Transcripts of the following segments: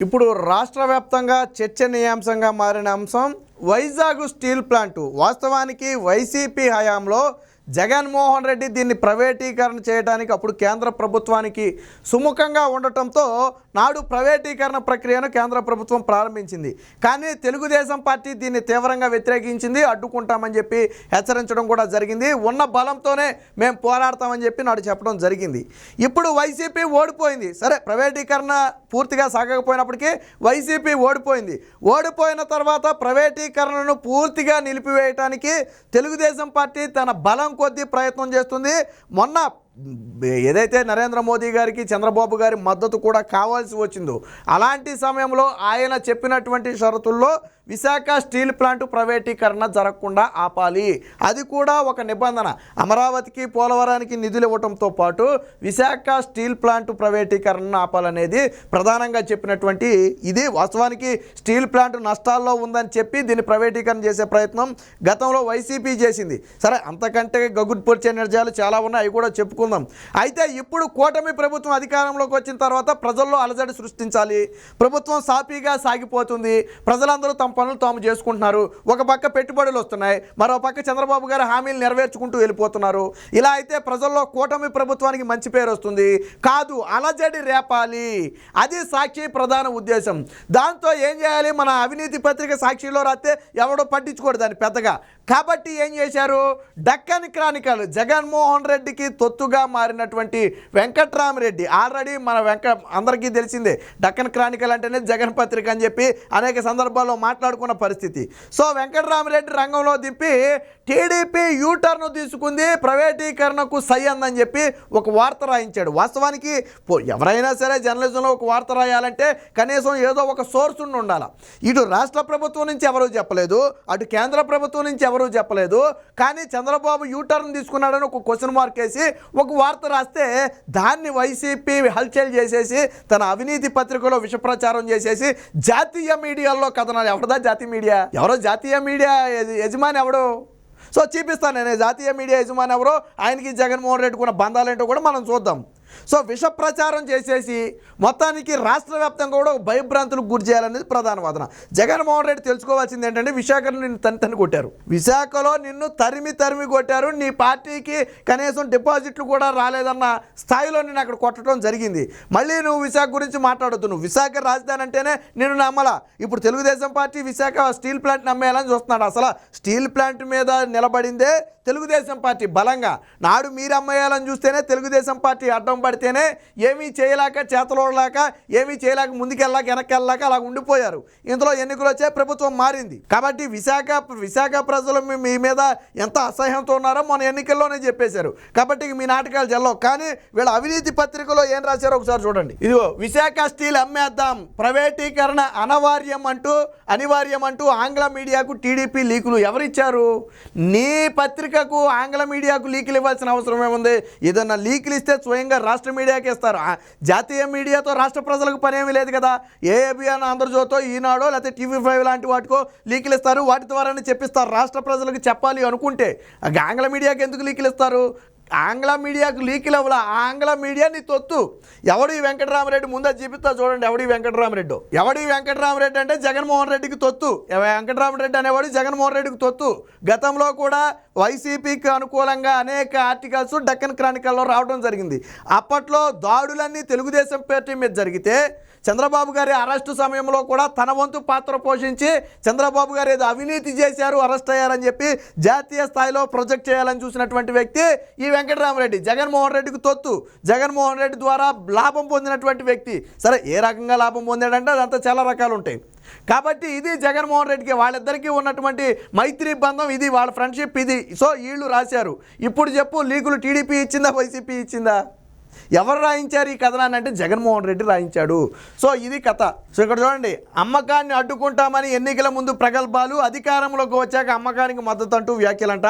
ఇప్పుడు రాష్ట్ర వ్యాప్తంగా చర్చనీయాంశంగా మారిన అంశం వైజాగ్ స్టీల్ ప్లాంటు. వాస్తవానికి వైసీపీ హయాంలో జగన్మోహన్ రెడ్డి దీన్ని ప్రైవేటీకరణ చేయడానికి అప్పుడు కేంద్ర ప్రభుత్వానికి సుముఖంగా ఉండటంతో నాడు ప్రైవేటీకరణ ప్రక్రియను కేంద్ర ప్రభుత్వం ప్రారంభించింది. కానీ తెలుగుదేశం పార్టీ దీన్ని తీవ్రంగా వ్యతిరేకించింది. అడ్డుకుంటామని చెప్పి హెచ్చరించడం కూడా జరిగింది. ఉన్న బలంతోనే మేము పోరాడతామని చెప్పి నాడు చెప్పడం జరిగింది. ఇప్పుడు వైసీపీ ఓడిపోయింది. సరే ప్రైవేటీకరణ పూర్తిగా సాగకపోయినప్పటికీ వైసీపీ ఓడిపోయింది. ఓడిపోయిన తర్వాత ప్రైవేటీకరణను పూర్తిగా నిలిపివేయటానికి తెలుగుదేశం పార్టీ తన బలం కొద్దీ ప్రయత్నం చేస్తుంది. మొన్న ఏదైతే నరేంద్ర మోదీ గారికి చంద్రబాబు గారి మద్దతు కూడా కావాల్సి వచ్చిందో అలాంటి సమయంలో ఆయన చెప్పినటువంటి షరతుల్లో విశాఖ స్టీల్ ప్లాంట్ ప్రైవేటీకరణ జరగకుండా ఆపాలి. అది కూడా ఒక నిబంధన. అమరావతికి పోలవరానికి నిధులు ఇవ్వటంతో పాటు విశాఖ స్టీల్ ప్లాంట్ ప్రైవేటీకరణను ఆపాలనేది ప్రధానంగా చెప్పినటువంటి ఇది. వాస్తవానికి స్టీల్ ప్లాంట్ నష్టాల్లో ఉందని చెప్పి దీన్ని ప్రైవేటీకరణ చేసే ప్రయత్నం గతంలో వైసీపీ చేసింది. సరే అంతకంటే గగుడ్పొడిచే నిర్జయాలు చాలా ఉన్నాయి అవి కూడా చెప్పుకుందాం. అయితే ఇప్పుడు కూటమి ప్రభుత్వం అధికారంలోకి వచ్చిన తర్వాత ప్రజల్లో అలజడి సృష్టించాలి. ప్రభుత్వం సాఫీగా సాగిపోతుంది. ప్రజలందరూ తమ పనులు తాము చేసుకుంటున్నారు. ఒక పక్క పెట్టుబడులు వస్తున్నాయి. మరో పక్క చంద్రబాబు గారు హామీలు నెరవేర్చుకుంటూ వెళ్ళిపోతున్నారు. ఇలా అయితే ప్రజల్లో కూటమి ప్రభుత్వానికి మంచి పేరు వస్తుంది. కాదు అలజడి రేపాలి. అది సాక్షి ప్రధాన ఉద్దేశం. దాంతో ఏం చేయాలి? మన అవినీతి పత్రిక సాక్షిలో రాస్తే ఎవడో పట్టించుకోడు దాన్ని పెద్దగా. కాబట్టి ఏం చేశారు? డక్కన్ క్రానికల్ జగన్మోహన్ రెడ్డికి తొత్తుగా మారినటువంటి వెంకట్రామరెడ్డి. ఆల్రెడీ మన వెంక అందరికీ తెలిసిందే డక్కన్ క్రానికల్ అంటేనే జగన్ పత్రిక అని చెప్పి అనేక సందర్భాల్లో మాట్లాడుకున్న పరిస్థితి. సో వెంకటరామిరెడ్డి రంగంలో దింపి టీడీపీ యూటర్న్ తీసుకుంది ప్రైవేటీకరణకు సై అందని చెప్పి ఒక వార్త రాయించాడు. వాస్తవానికి ఎవరైనా సరే జర్నలిజంలో ఒక వార్త రాయాలంటే కనీసం ఏదో ఒక సోర్స్ ఉండి ఉండాలి. ఇటు రాష్ట్ర ప్రభుత్వం నుంచి ఎవరూ చెప్పలేదు అటు కేంద్ర ప్రభుత్వం నుంచి ఎవరూ చెప్పలేదు కానీ చంద్రబాబు యూటర్న్ తీసుకున్నాడని ఒక క్వశ్చన్ మార్క్ వేసి ఒక వార్త రాస్తే దాన్ని వైసీపీ హల్చల్ చేసేసి తన అవినీతి పత్రికలో విష ప్రచారం చేసేసి జాతీయ మీడియాలో కథనాలు ఎవరిదా జాతీయ మీడియా? ఎవరో జాతీయ మీడియా యజమాని ఎవడు? సో చూపిస్తాను నేను జాతీయ మీడియా యజమాని ఎవరో? ఆయనకి జగన్మోహన్ రెడ్డికి ఉన్న బంధాలేంటో కూడా మనం చూద్దాం. సో విష ప్రచారం చేసేసి మొత్తానికి రాష్ట్ర వ్యాప్తంగా కూడా ఒక భయభ్రాంతులకు గురి చేయాలనేది ప్రధాన వాదన. జగన్మోహన్ రెడ్డి తెలుసుకోవాల్సింది ఏంటంటే విశాఖను నిన్ను తని తని కొట్టారు. విశాఖలో నిన్ను తరిమి తరిమి కొట్టారు. నీ పార్టీకి కనీసం డిపాజిట్లు కూడా రాలేదన్న స్థాయిలో నేను అక్కడ కొట్టడం జరిగింది. మళ్ళీ నువ్వు విశాఖ గురించి మాట్లాడుతూ నువ్వు విశాఖ రాజధాని అంటేనే నేను నమ్మలా. ఇప్పుడు Telugu Desam party Visakha steel plant నమ్మేయాలని చూస్తున్నాడు. అసలు స్టీల్ ప్లాంట్ మీద నిలబడిందే తెలుగుదేశం పార్టీ బలంగా. నాడు మీరు అమ్మేయాలని చూస్తేనే తెలుగుదేశం పార్టీ అడ్డం పడితేనే ఏమీ చేయలేక చేతలోడలేక ఏమీ చేయలేక ముందుకెళ్ళాక వెనక్కి వెళ్ళాక అలా ఉండిపోయారు. ఇందులో ఎన్నికలు వచ్చే ప్రభుత్వం మారింది. కాబట్టి విశాఖ విశాఖ ప్రజలు మీ- మీద ఎంత అసహ్యంతో ఉన్నారో మన ఎన్నికల్లోనే చెప్పేశారు. కాబట్టి మీ నాటకాలు జల్లవు. కానీ వీళ్ళ అవినీతి పత్రికలో ఏం రాశారో ఒకసారి చూడండి. ఇదిగో విశాఖ స్టీల్ అమ్మేద్దాం ప్రైవేటీకరణ అనివార్యం అంటూ అనివార్యం అంటూ ఆంగ్ల మీడియాకు టీడీపీ లీకులు ఎవరిచ్చారు? నీ పత్రికకు ఆంగ్ల మీడియాకు లీకులు ఇవ్వాల్సిన అవసరం ఏముంది? ఏదన్నా లీకులు ఇస్తే స్వయంగా రాష్ట్ర మీడియాకి ఇస్తారు. జాతీయ మీడియాతో రాష్ట్ర ప్రజలకు పని ఏమీ లేదు కదా. ఏబిఎన్ ఆంధ్రజ్యోతో ఈనాడో లేకపోతే టీవీ ఫైవ్ లాంటి వాటికో లీకులు ఇస్తారు. వాటి ద్వారానే చెప్పిస్తారు. రాష్ట్ర ప్రజలకు చెప్పాలి అనుకుంటే. ఆంగ్ల మీడియాకి ఎందుకు లీకులు ఇస్తారు? ఆంగ్ల మీడియాకు లీకులు అవ్వాల. ఆంగ్ల మీడియా నీ తొత్తు. ఎవడు ఈ వెంకటరామరెడ్డి ముందా చూపిస్తా చూడండి. ఎవడు ఈ వెంకటరామరెడ్డి? ఎవడు ఈ వెంకటరామరెడ్డి అంటే జగన్మోహన్ రెడ్డికి తొత్తు. వెంకటరామరెడ్డి అనేవాడు జగన్మోహన్ రెడ్డికి తొత్తు. గతంలో కూడా వైసీపీకి అనుకూలంగా అనేక ఆర్టికల్స్ డక్కన్ క్రానికల్లో రావడం జరిగింది. అప్పట్లో దాడులన్నీ తెలుగుదేశం పార్టీ మీద జరిగితే చంద్రబాబు గారి అరెస్టు సమయంలో కూడా తన వంతు పాత్ర పోషించి చంద్రబాబు గారు ఏదో అవినీతి చేశారు అరెస్ట్ అయ్యారని చెప్పి జాతీయ స్థాయిలో ప్రొజెక్ట్ చేయాలని చూసినటువంటి వ్యక్తి ఈ వెంకటరామరెడ్డి. జగన్మోహన్ రెడ్డికి తొత్తు. జగన్మోహన్ రెడ్డి ద్వారా లాభం పొందినటువంటి వ్యక్తి. సరే ఏ రకంగా లాభం పొందాడంటే అదంతా చాలా రకాలు ఉంటాయి. కాబట్టి ఇది జగన్మోహన్ రెడ్డికి వాళ్ళిద్దరికీ ఉన్నటువంటి మైత్రి బంధం ఇది వాళ్ళ ఫ్రెండ్షిప్ ఇది. సో వీళ్ళు రాశారు. ఇప్పుడు చెప్పు లీకులు టీడీపీ ఇచ్చిందా వైసీపీ ఇచ్చిందా? ఎవరు రాయించారు ఈ కథనాన్ని అంటే జగన్మోహన్ రెడ్డి రాయించాడు. సో ఇది కథ. సో ఇక్కడ చూడండి అమ్మకాన్ని అడ్డుకుంటామని ఎన్నికల ముందు ప్రగల్భాలు అధికారంలోకి వచ్చాక అమ్మకానికి మద్దతు అంటూ వ్యాఖ్యలంట.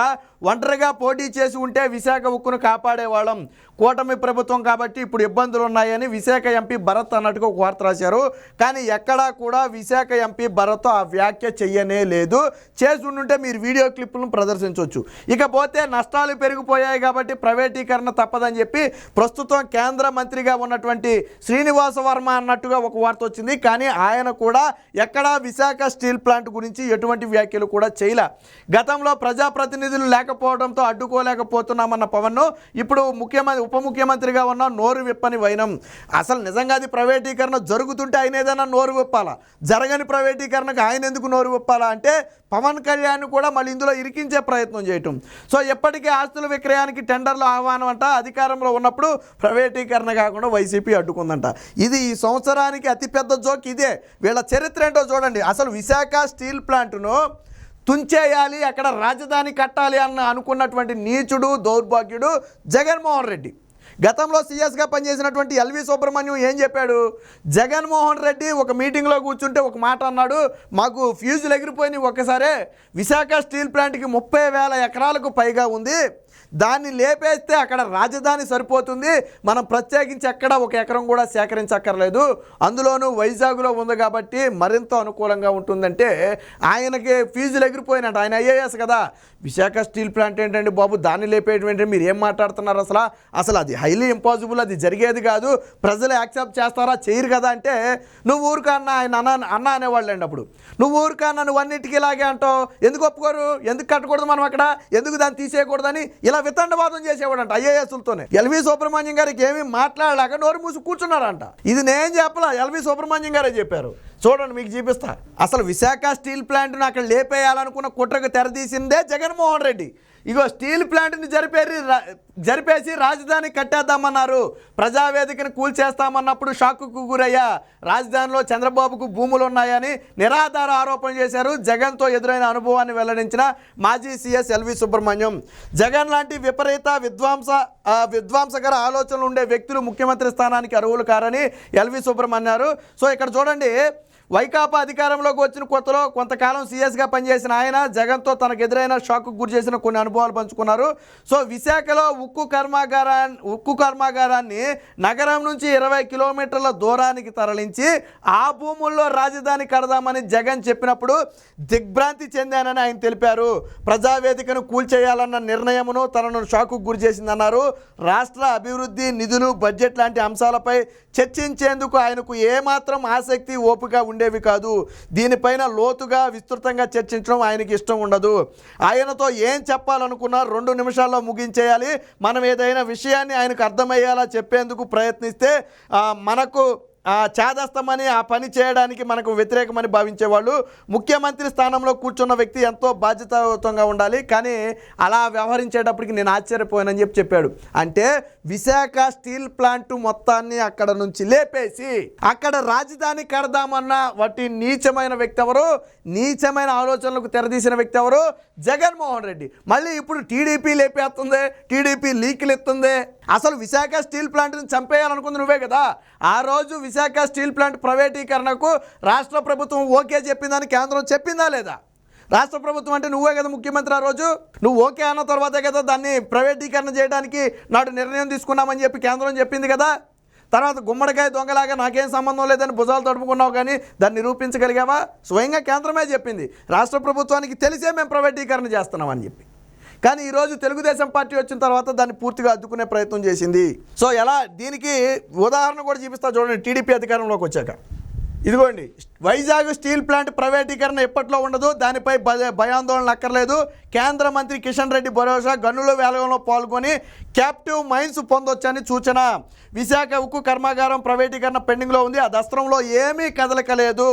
ఒంటరిగా పోటీ చేసి ఉంటే విశాఖ ఉక్కును కాపాడేవాళ్ళం. కూటమి ప్రభుత్వం కాబట్టి ఇప్పుడు ఇబ్బందులు ఉన్నాయని విశాఖ ఎంపీ భరత్ అన్నట్టుగా ఒక వార్త రాశారు. కానీ ఎక్కడా కూడా విశాఖ ఎంపీ భరత్ ఆ వ్యాఖ్య చెయ్యనే లేదు. చేసి మీరు వీడియో క్లిప్పులను ప్రదర్శించవచ్చు. ఇకపోతే నష్టాలు పెరిగిపోయాయి కాబట్టి ప్రైవేటీకరణ తప్పదని చెప్పి ప్రస్తుతం కేంద్ర మంత్రిగా ఉన్నటువంటి శ్రీనివాస వర్మ అన్నట్టుగా ఒక వార్త వచ్చింది. కానీ ఆయన కూడా ఎక్కడా విశాఖ స్టీల్ ప్లాంట్ గురించి ఎటువంటి వ్యాఖ్యలు కూడా చేయలే. గతంలో ప్రజాప్రతినిధులు లేకపోవడంతో అడ్డుకోలేకపోతున్నామన్న పవన్ ఇప్పుడు ముఖ్యమంత్రి ఉప ముఖ్యమంత్రిగా ఉన్న నోరు విప్పని వైనం. అసలు నిజంగా అది ప్రైవేటీకరణ జరుగుతుంటే ఆయన ఏదైనా నోరు విప్పాలా? జరగని ప్రైవేటీకరణకు ఆయన ఎందుకు నోరు విప్పాలా అంటే పవన్ కళ్యాణ్ కూడా మళ్ళీ ఇందులో ఇరికించే ప్రయత్నం చేయటం. సో ఎప్పటికీ ఆస్తుల విక్రయానికి టెండర్లు ఆహ్వానం అంట అధికారంలో ఉన్నప్పుడు ప్రైవేటీకరణ కాకుండా వైసీపీ అడ్డుకుందంట. ఇది ఈ సంవత్సరానికి అతిపెద్ద జోక్ ఇదే. వీళ్ళ చరిత్ర ఏంటో చూడండి. అసలు విశాఖ స్టీల్ ప్లాంట్ను తుంచేయాలి అక్కడ రాజధాని కట్టాలి అన్న అనుకున్నటువంటి నీచుడు దౌర్భాగ్యుడు జగన్మోహన్ రెడ్డి. గతంలో సీఎస్గా పనిచేసినటువంటి ఎల్వి సుబ్రహ్మణ్యం ఏం చెప్పాడు? జగన్మోహన్ రెడ్డి ఒక మీటింగ్లో కూర్చుంటే ఒక మాట అన్నాడు. మాకు ఫ్యూజులు ఎగిరిపోయినాయి ఒక్కసారే. విశాఖ స్టీల్ ప్లాంట్కి ముప్పై వేల ఎకరాలకు పైగా ఉంది. దాన్ని లేపేస్తే అక్కడ రాజధాని సరిపోతుంది. మనం ప్రత్యేకించి ఎక్కడ ఒక ఎకరం కూడా సేకరించక్కర్లేదు. అందులోనూ వైజాగ్లో ఉంది కాబట్టి మరింత అనుకూలంగా ఉంటుందంటే ఆయనకి ఫీజులు ఎగిరిపోయినట్టు. ఆయన ఐఏఎస్ కదా. విశాఖ స్టీల్ ప్లాంట్ ఏంటండి బాబు? దాన్ని లేపేయడం మీరు ఏం మాట్లాడుతున్నారు అసలు? అసలు అది హైలీ ఇంపాసిబుల్ అది జరిగేది కాదు. ప్రజలు యాక్సెప్ట్ చేస్తారా? చేయరు కదా అంటే నువ్వు ఊరికన్నా ఆయన అన్న అన్న అనేవాళ్ళు అండి అప్పుడు. నువ్వు ఊరికన్నా నువ్వు అన్నిటికీ ఇలాగే అంటావు. ఎందుకు ఒప్పుకోరు? ఎందుకు కట్టకూడదు మనం అక్కడ? ఎందుకు దాన్ని తీసేయకూడదని? ఇలా వితండవాదం చేసేవాడంట ఐఏఎస్లతోనే. ఎల్వి సుబ్రహ్మణ్యం గారికి ఏమీ మాట్లాడలేక నోరు మూసి కూర్చున్నారంట. ఇది నేను చెప్పలా ఎల్వి సుబ్రహ్మణ్యం గారే చెప్పారు. చూడండి మీకు చూపిస్తా. అసలు విశాఖ స్టీల్ ప్లాంట్ను అక్కడ లేపేయాలనుకున్న కుట్రకు తెరదీసిందే జగన్మోహన్ రెడ్డి. ఇగో స్టీల్ ప్లాంట్ని జరిపేరి రా- జరిపేసి రాజధాని కట్టేద్దామన్నారు. ప్రజావేదికను కూల్చేస్తామన్నప్పుడు షాక్కు గురయ్యా. రాజధానిలో చంద్రబాబుకు భూములు ఉన్నాయని నిరాధార ఆరోపణ చేశారు. జగన్తో ఎదురైన అనుభవాన్ని వెల్లడించిన మాజీ సీఎస్ ఎల్వి సుబ్రహ్మణ్యం. జగన్ లాంటి విపరీత విద్వాంస విద్వాంసకర ఆలోచనలు ఉండే వ్యక్తులు ముఖ్యమంత్రి స్థానానికి అర్హులు కారని ఎల్వి సుబ్రహ్మణ్యారు. సో ఇక్కడ చూడండి వైకాపా అధికారంలోకి వచ్చిన కొత్తలో కొంతకాలం సీఎస్గా పనిచేసిన ఆయన జగన్తో తనకు ఎదురైన షాక్కు గురి చేసిన కొన్ని అనుభవాలు పంచుకున్నారు. సో విశాఖలో ఉక్కు కర్మాగారాన్ని ఉక్కు కర్మాగారాన్ని నగరం నుంచి ఇరవై కిలోమీటర్ల దూరానికి తరలించి ఆ భూముల్లో రాజధాని కడదామని జగన్ చెప్పినప్పుడు దిగ్భ్రాంతి చెందానని ఆయన తెలిపారు. ప్రజావేదికను కూల్చేయాలన్న నిర్ణయమును తనను షాకు గురి చేసిందన్నారు. రాష్ట్ర అభివృద్ధి నిధులు బడ్జెట్ లాంటి అంశాలపై చర్చించేందుకు ఆయనకు ఏమాత్రం ఆసక్తి ఓపిక ఉండేవి కాదు. దీనిపైన లోతుగా విస్తృతంగా చర్చించడం ఆయనకి ఇష్టం ఉండదు. ఆయనతో ఏం చెప్పాలనుకున్నా రెండు నిమిషాల్లో ముగించేయాలి. మనం ఏదైనా విషయాన్ని ఆయనకు అర్థమయ్యేలా చెప్పేందుకు ప్రయత్నిస్తే మనకు చేదస్తమని ఆ పని చేయడానికి మనకు వ్యతిరేకమని భావించేవాళ్ళు ముఖ్యమంత్రి స్థానంలో కూర్చున్న వ్యక్తి ఎంతో బాధ్యతాయుతంగా ఉండాలి కానీ అలా వ్యవహరించేటప్పటికి నేను ఆశ్చర్యపోయానని చెప్పి చెప్పాడు. అంటే విశాఖ స్టీల్ ప్లాంట్ మొత్తాన్ని అక్కడ నుంచి లేపేసి అక్కడ రాజధాని కడదామన్న వాటి నీచమైన వ్యక్తి ఎవరు? నీచమైన ఆలోచనలకు తెరదీసిన వ్యక్తి ఎవరు? జగన్మోహన్ రెడ్డి. మళ్ళీ ఇప్పుడు టీడీపీ లేపేస్తుంది టీడీపీ లీకులు ఎత్తుంది. అసలు విశాఖ స్టీల్ ప్లాంట్ని చంపేయాలనుకుంది నువ్వే కదా. ఆ రోజు విశాఖ స్టీల్ ప్లాంట్ ప్రైవేటీకరణకు రాష్ట్ర ప్రభుత్వం ఓకే చెప్పిందని కేంద్రం చెప్పిందా లేదా? రాష్ట్ర ప్రభుత్వం అంటే నువ్వే కదా ముఖ్యమంత్రి ఆ రోజు? నువ్వు ఓకే అన్న తర్వాతే కదా దాన్ని ప్రైవేటీకరణ చేయడానికి నాడు నిర్ణయం తీసుకున్నామని చెప్పి కేంద్రం చెప్పింది కదా? తర్వాత గుమ్మడికాయ దొంగలాగా నాకేం సంబంధం లేదని భుజాలు తడుపుకున్నావు కానీ దాన్ని నిరూపించగలిగావా? స్వయంగా కేంద్రమే చెప్పింది. రాష్ట్ర ప్రభుత్వానికి తెలిసే మేము ప్రైవేటీకరణ చేస్తున్నామని చెప్పి. కానీ ఈరోజు తెలుగుదేశం పార్టీ వచ్చిన తర్వాత దాన్ని పూర్తిగా అద్దుకునే ప్రయత్నం చేసింది. సో ఎలా దీనికి ఉదాహరణ కూడా చూపిస్తా చూడండి టీడీపీ అధికారంలోకి వచ్చాక. ఇదిగోండి వైజాగ్ స్టీల్ ప్లాంట్ ప్రైవేటీకరణ ఎప్పట్లో ఉండదు దానిపై భయాందోళన అక్కర్లేదు. కేంద్ర మంత్రి కిషన్ రెడ్డి భరోసా గనుల వేలంలో పాల్గొని క్యాప్టివ్ మైన్స్ పొందొచ్చని సూచన. విశాఖ ఉక్కు కర్మాగారం ప్రైవేటీకరణ పెండింగ్లో ఉంది. ఆ దస్త్రంలో ఏమీ కదలకలేదు.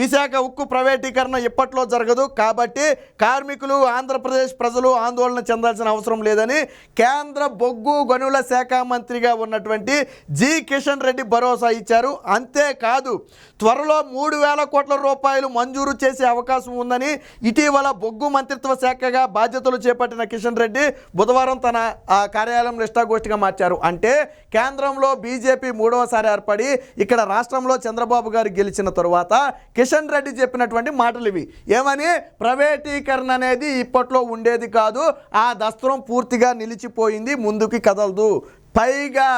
విశాఖ ఉక్కు ప్రైవేటీకరణ ఇప్పట్లో జరగదు. కాబట్టి కార్మికులు ఆంధ్రప్రదేశ్ ప్రజలు ఆందోళన చెందాల్సిన అవసరం లేదని కేంద్ర బొగ్గు గనుల శాఖ మంత్రిగా ఉన్నటువంటి జి కిషన్ రెడ్డి భరోసా ఇచ్చారు. అంతేకాదు త్వరలో మూడు వేల కోట్ల రూపాయలు మంజూరు చేసే అవకాశం ఉందని ఇటీవల బొగ్గు మంత్రిత్వ శాఖగా బాధ్యతలు చేపట్టిన కిషన్ రెడ్డి బుధవారం తన ఆ, కార్యాలయంలో ఇష్టాగోష్ఠిగా మార్చారు. అంటే కేంద్రంలో బీజేపీ మూడవసారి ఏర్పడి ఇక్కడ రాష్ట్రంలో చంద్రబాబు గారు గెలిచిన తరువాత కిషన్ రెడ్డి చెప్పినటువంటి మాటలు ఇవి. ఏమని? ప్రైవేటీకరణ అనేది ఇప్పట్లో ఉండేది కాదు ఆ దస్త్రం పూర్తిగా నిలిచిపోయింది ముందుకి కదలదు. పైగా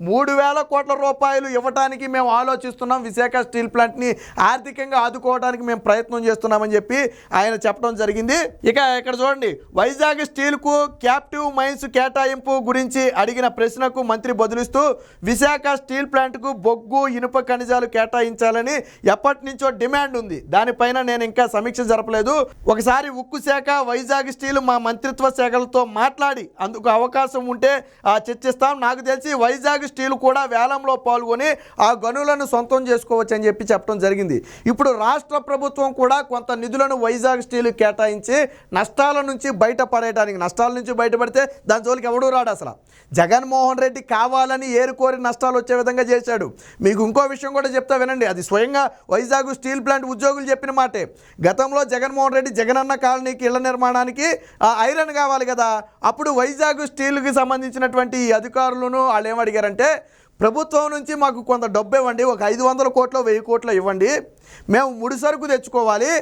మూడు వేల కోట్ల రూపాయలు ఇవ్వటానికి మేము ఆలోచిస్తున్నాం. విశాఖ స్టీల్ ప్లాంట్ని ఆర్థికంగా ఆదుకోవడానికి మేము ప్రయత్నం చేస్తున్నామని చెప్పి ఆయన చెప్పడం జరిగింది. ఇక ఇక్కడ చూడండి వైజాగ్ స్టీల్కు క్యాప్టివ్ మైన్స్ కేటాయింపు గురించి అడిగిన ప్రశ్నకు మంత్రి బదులిస్తూ విశాఖ స్టీల్ ప్లాంట్కు బొగ్గు ఇనుప ఖనిజాలు కేటాయించాలని ఎప్పటి నుంచో డిమాండ్ ఉంది. దానిపైన నేను ఇంకా సమీక్ష జరపలేదు. ఒకసారి ఉక్కు శాఖ వైజాగ్ స్టీల్ మా మంత్రిత్వ శాఖలతో మాట్లాడి అందుకు అవకాశం ఉంటే ఆ, చర్చిస్తాం. నాకు తెలిసి వైజాగ్ స్టీల్ కూడా వేలంలో పాల్గొని ఆ గనులను సొంతం చేసుకోవచ్చు అని చెప్పి చెప్పడం జరిగింది. ఇప్పుడు రాష్ట్ర ప్రభుత్వం కూడా కొంత నిధులను వైజాగ్ స్టీల్ కేటాయించి నష్టాల నుంచి బయటపడేయడానికి నష్టాల నుంచి బయటపడితే దాని జోలికి ఎవడూ రాడు అసలు. జగన్మోహన్ రెడ్డి కావాలని ఏరుకోరి నష్టాలు వచ్చే విధంగా చేశాడు. మీకు ఇంకో విషయం కూడా చెప్తా వినండి. అది స్వయంగా వైజాగ్ స్టీల్ ప్లాంట్ ఉద్యోగులు చెప్పిన మాటే. గతంలో జగన్మోహన్ రెడ్డి జగనన్న కాలనీకి ఇళ్ళ నిర్మాణానికి ఆ ఐరన్ కావాలి కదా. అప్పుడు వైజాగ్ స్టీల్కి సంబంధించినటువంటి అధికారులను వాళ్ళు ఏమడిగారంటే ప్రభుత్వం నుంచి మాకు కొంత డబ్బు ఇవ్వండి ఒక ఐదు వందల కోట్లు వెయ్యి కోట్లు ఇవ్వండి. మేము ముడి సరుకు తెచ్చుకోవాలి.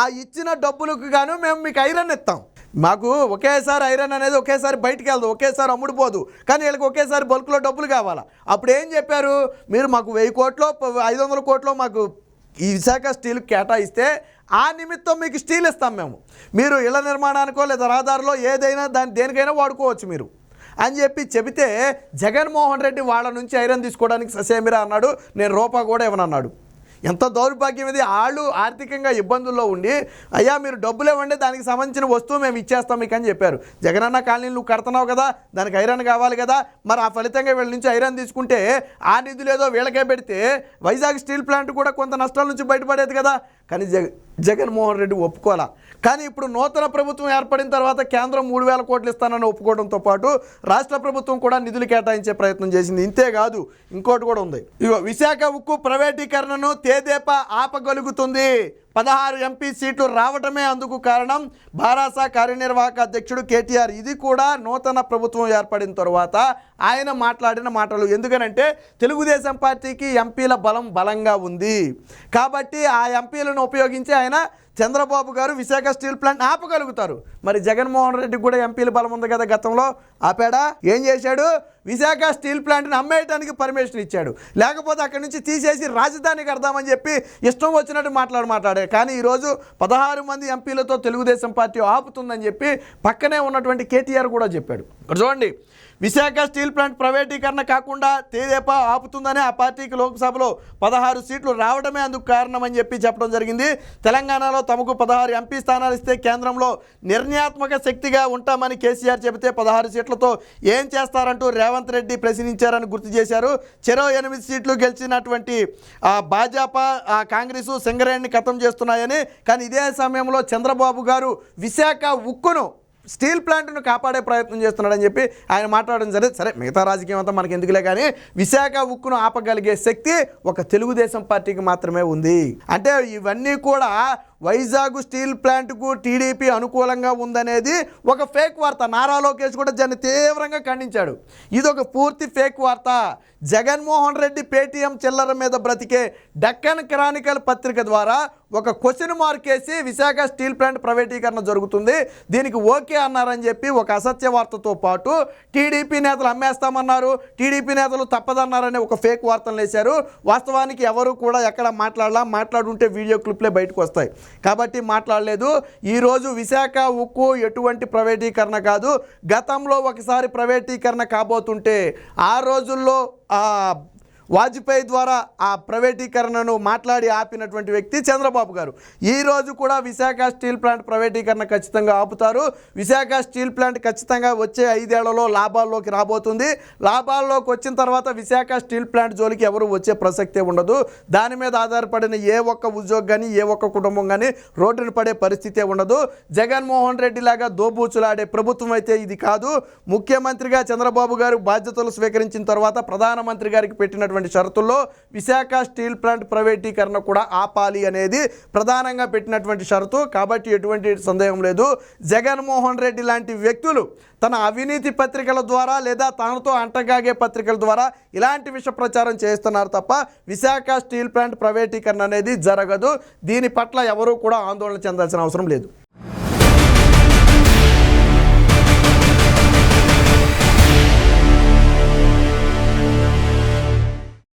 ఆ ఇచ్చిన డబ్బులకు గాను మేము మీకు ఐరన్ ఇస్తాం. మాకు ఒకేసారి ఐరన్ అనేది ఒకేసారి బయటికి వెళ్దు ఒకేసారి అమ్ముడుపోదు. కానీ వీళ్ళకి ఒకేసారి బల్క్లో డబ్బులు కావాలా? అప్పుడు ఏం చెప్పారు? మీరు మాకు వెయ్యి కోట్లో ఐదు వందల కోట్లో మాకు ఈ విశాఖ స్టీల్ కేటాయిస్తే ఆ నిమిత్తం మీకు స్టీల్ ఇస్తాం మేము. మీరు ఇళ్ళ నిర్మాణానికో లేదా రహదారిలో ఏదైనా దాని దేనికైనా వాడుకోవచ్చు మీరు. అని చెప్పి చెబితే జగన్మోహన్ రెడ్డి వాళ్ళ నుంచి ఐరన్ తీసుకోవడానికి ససేమిరా అన్నాడు నేను రూపా కూడా ఇవ్వనన్నాడు. ఎంత దౌర్భాగ్యం ఇది. వాళ్ళు ఆర్థికంగా ఇబ్బందుల్లో ఉండి అయ్యా మీరు డబ్బులు ఇవ్వండి దానికి సంబంధించిన వస్తువు మేము ఇచ్చేస్తాం మీకు అని చెప్పారు. జగనన్న కాలనీ నువ్వు కడుతున్నావు కదా దానికి ఐరన్ కావాలి కదా మరి ఆ ఫలితంగా వీళ్ళ నుంచి ఐరన్ తీసుకుంటే ఆ నిధులు ఏదో వీళ్ళకే పెడితే వైజాగ్ స్టీల్ ప్లాంట్ కూడా కొంత నష్టాల నుంచి బయటపడేది కదా. కానీ జగ జగన్మోహన్ రెడ్డి ఒప్పుకోవాలా కానీ ఇప్పుడు నూతన ప్రభుత్వం ఏర్పడిన తర్వాత కేంద్రం మూడు వేల కోట్లు ఇస్తానని ఒప్పుకోవడంతో పాటు రాష్ట్ర ప్రభుత్వం కూడా నిధులు కేటాయించే ప్రయత్నం చేసింది. ఇంతే కాదు ఇంకోటి కూడా ఉంది. ఇగో విశాఖ ఉక్కు ప్రైవేటీకరణను తేదేపా ఆపగలుగుతుంది. పదహారు ఎంపీ సీట్లు రావటమే అందుకు కారణం బారాసా కార్యనిర్వాహక అధ్యక్షుడు కేటీఆర్. ఇది కూడా నూతన ప్రభుత్వం ఏర్పడిన తర్వాత ఆయన మాట్లాడిన మాటలు. ఎందుకనంటే తెలుగుదేశం పార్టీకి ఎంపీల బలం బలంగా ఉంది. కాబట్టి ఆ ఎంపీలను ఉపయోగించి ఆయన చంద్రబాబు గారు విశాఖ స్టీల్ ప్లాంట్ ఆపగలుగుతారు. మరి జగన్మోహన్ రెడ్డికి కూడా ఎంపీల బలం ఉంది కదా గతంలో. ఆపాడా? ఏం చేశాడు? విశాఖ స్టీల్ ప్లాంట్ని అమ్మేయడానికి పర్మిషన్ ఇచ్చాడు. లేకపోతే అక్కడి నుంచి తీసేసి రాజధానికి కడదామని చెప్పి ఇష్టం వచ్చినట్టు మాట్లాడి మాట్లాడారు. కానీ ఈరోజు పదహారు మంది ఎంపీలతో తెలుగుదేశం పార్టీ ఆపుతుందని చెప్పి పక్కనే ఉన్నటువంటి కేటీఆర్ కూడా చెప్పాడు. ఇక్కడ చూడండి. విశాఖ స్టీల్ ప్లాంట్ ప్రైవేటీకరణ కాకుండా తేదేపా ఆపుతుందని ఆ పార్టీకి లోక్సభలో పదహారు సీట్లు రావడమే అందుకు కారణమని చెప్పి చెప్పడం జరిగింది. తెలంగాణలో తమకు పదహారు ఎంపీ స్థానాలు ఇస్తే కేంద్రంలో నిర్ణయాత్మక శక్తిగా ఉంటామని కేసీఆర్ చెబితే పదహారు సీట్లతో ఏం చేస్తారంటూ రేవంత్ రెడ్డి ప్రశ్నించారని గుర్తు చేశారు. చెరో ఎనిమిది సీట్లు గెలిచినటువంటి భాజపా కాంగ్రెస్ సింగరేణిని ఖతం చేస్తున్నాయని. కానీ ఇదే సమయంలో చంద్రబాబు గారు విశాఖ ఉక్కును స్టీల్ ప్లాంట్ను కాపాడే ప్రయత్నం చేస్తున్నాడని చెప్పి ఆయన మాట్లాడడం సరే సరే మిగతా రాజకీయం అంతా మనకి ఎందుకులే కానీ విశాఖ ఉక్కును ఆపగలిగే శక్తి ఒక తెలుగుదేశం పార్టీకి మాత్రమే ఉంది. అంటే ఇవన్నీ కూడా వైజాగ్ స్టీల్ ప్లాంట్కు టీడీపీ అనుకూలంగా ఉందనేది ఒక ఫేక్ వార్త. నారా లోకేష్ కూడా దాన్ని తీవ్రంగా ఖండించాడు. ఇది ఒక పూర్తి ఫేక్ వార్త. జగన్మోహన్ రెడ్డి పేటీఎం చిల్లర మీద బ్రతికే డక్కన్ క్రానికల్ పత్రిక ద్వారా ఒక క్వశ్చన్ మార్క్ వేసి విశాఖ స్టీల్ ప్లాంట్ ప్రైవేటీకరణ జరుగుతుంది. దీనికి ఓకే అన్నారని చెప్పి ఒక అసత్య వార్తతో పాటు టీడీపీ నేతలు అమ్మేస్తామన్నారు. టీడీపీ నేతలు తప్పదన్నారని ఒక ఫేక్ వార్తలు వేశారు. వాస్తవానికి ఎవరు కూడా ఎక్కడ మాట్లాడలా మాట్లాడుంటే వీడియో క్లిప్లే బయటకు వస్తాయి. కాబట్టి మాట్లాడలేదు. ఈరోజు విశాఖ ఉక్కు ఎటువంటి ప్రైవేటీకరణ కాదు. గతంలో ఒకసారి ప్రైవేటీకరణ కాబోతుంటే ఆ రోజుల్లో వాజ్పేయి ద్వారా ఆ ప్రైవేటీకరణను మాట్లాడి ఆపినటువంటి వ్యక్తి చంద్రబాబు గారు. ఈ రోజు కూడా విశాఖ స్టీల్ ప్లాంట్ ప్రైవేటీకరణ ఖచ్చితంగా ఆపుతారు. విశాఖ స్టీల్ ప్లాంట్ ఖచ్చితంగా వచ్చే ఐదేళ్ళలో లాభాల్లోకి రాబోతుంది. లాభాల్లోకి వచ్చిన తర్వాత విశాఖ స్టీల్ ప్లాంట్ జోలికి ఎవరు వచ్చే ప్రసక్తే ఉండదు. దాని మీద ఆధారపడిన ఏ ఒక్క ఉద్యోగి కానీ ఏ ఒక్క కుటుంబం కానీ రోడ్డును పడే పరిస్థితే ఉండదు. జగన్మోహన్ రెడ్డి లాగా దోబూచులాడే ప్రభుత్వం అయితే ఇది కాదు. ముఖ్యమంత్రిగా చంద్రబాబు గారు బాధ్యతలు స్వీకరించిన తర్వాత ప్రధానమంత్రి గారికి పెట్టినటువంటి పెట్టినటువంటి షరతుల్లో విశాఖ స్టీల్ ప్లాంట్ ప్రైవేటీకరణ కూడా ఆపాలి అనేది ప్రధానంగా పెట్టినటువంటి షరతు. కాబట్టి ఎటువంటి సందేహం లేదు. జగన్మోహన్ రెడ్డి లాంటి వ్యక్తులు తన అవినీతి పత్రికల ద్వారా లేదా తనతో అంటగాగే పత్రికల ద్వారా ఇలాంటి విష ప్రచారం చేస్తున్నారు తప్ప విశాఖ స్టీల్ ప్లాంట్ ప్రైవేటీకరణ అనేది జరగదు. దీని పట్ల ఎవరూ కూడా ఆందోళన చెందాల్సిన అవసరం లేదు.